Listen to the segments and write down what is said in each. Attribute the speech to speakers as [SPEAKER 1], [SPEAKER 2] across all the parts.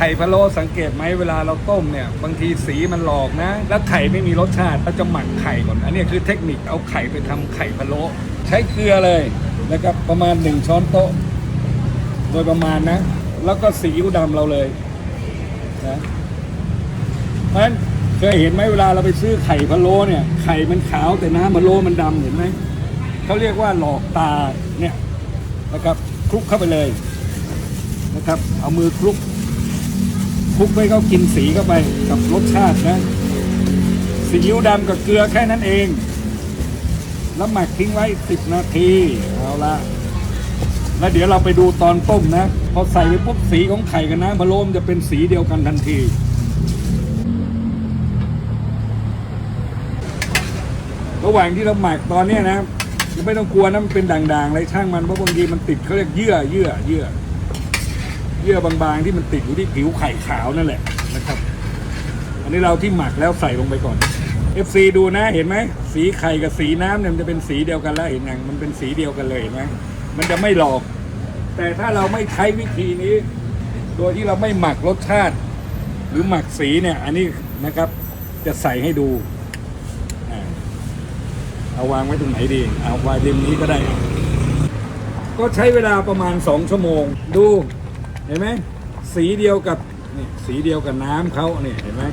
[SPEAKER 1] ไข่พะโล้สังเกตไหมเวลาเราต้มเนี่ยบางทีสีมันหลอกนะ แล้วไข่ไม่มีรสชาติเราจะหมักไข่ก่อนอันนี้คือเทคนิคเอาไข่ไปทำไข่พะโล้ใช้เกลือเลยนะครับประมาณ 1 ช้อนโต๊ะ โดยประมาณนะ แล้วก็ซีอิ๊วดำเราเลยนะเพราะฉะนั้นเคยเห็นไหมเวลาเราไปซื้อไข่พะโล้เนี่ยไข่มันขาวแต่น้ำพะโล้มันดำเห็นไหมเขาเรียกว่าหลอกตาเนี่ยนะครับคลุกเข้าไปเลยนะครับ เอามือคลุก ลุกไปเขากินสีเข้าไปกับรสชาตินะซีอิ๊วดำกับเกลือแค่นั้นเอง แล้วหมักทิ้งไว้สิบนาที เอาละแล้วเดี๋ยวเราไปดูตอนต้มนะ พอใส่ไปปุ๊บสีของไข่กับน้ำพะโลมจะเป็นสีเดียวกันทันทีระหว่างที่เราหมักตอนนี้ยนะไม่ต้องกลัวนะมันเป็นด่างๆอะไรช่างมันเพราะบางทีมันติดเขาเรียกเยื่อเยื่อเยื่อ ยื่อบางๆที่มันติดอยู่ที่ผิวไข่ขาวนั่นแหละนะครับ อันนี้เราที่หมักแล้วใส่ลงไปก่อน FC ดูนะเห็นไหมสีไข่กับสีน้ำเนี่ยมันจะเป็นสีเดียวกันแล้วเห็นยังมันเป็นสีเดียวกันเลยเห็นไหมมันจะไม่หลอก แต่ถ้าเราไม่ใช้วิธีนี้ โดยที่เราไม่หมักรสชาติ หรือหมักสีเนี่ย อันนี้นะครับจะใส่ให้ดูเอาวางไว้ตรงไหนดี เอาไว้ริมนี้ก็ได้ ก็ใช้เวลาประมาณสองชั่วโมง ดู เห็นไหมสีเดียวกับนี่สีเดียวกับน้ำเขาเนี่ยเห็นไหม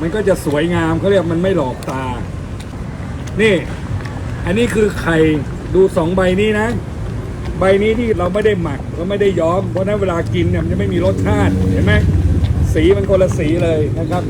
[SPEAKER 1] มันก็จะสวยงามเขาเรียกมันไม่หลอกตา นี่ อันนี้คือไข่ดูสองใบนี้นะ ใบนี้ที่เราไม่ได้หมักเราไม่ได้ย้อมเพราะฉะนั้นเวลากินเนี่ยมันจะไม่มีรสชาติเห็นไหมสีมันคนละสีเลยนะครับ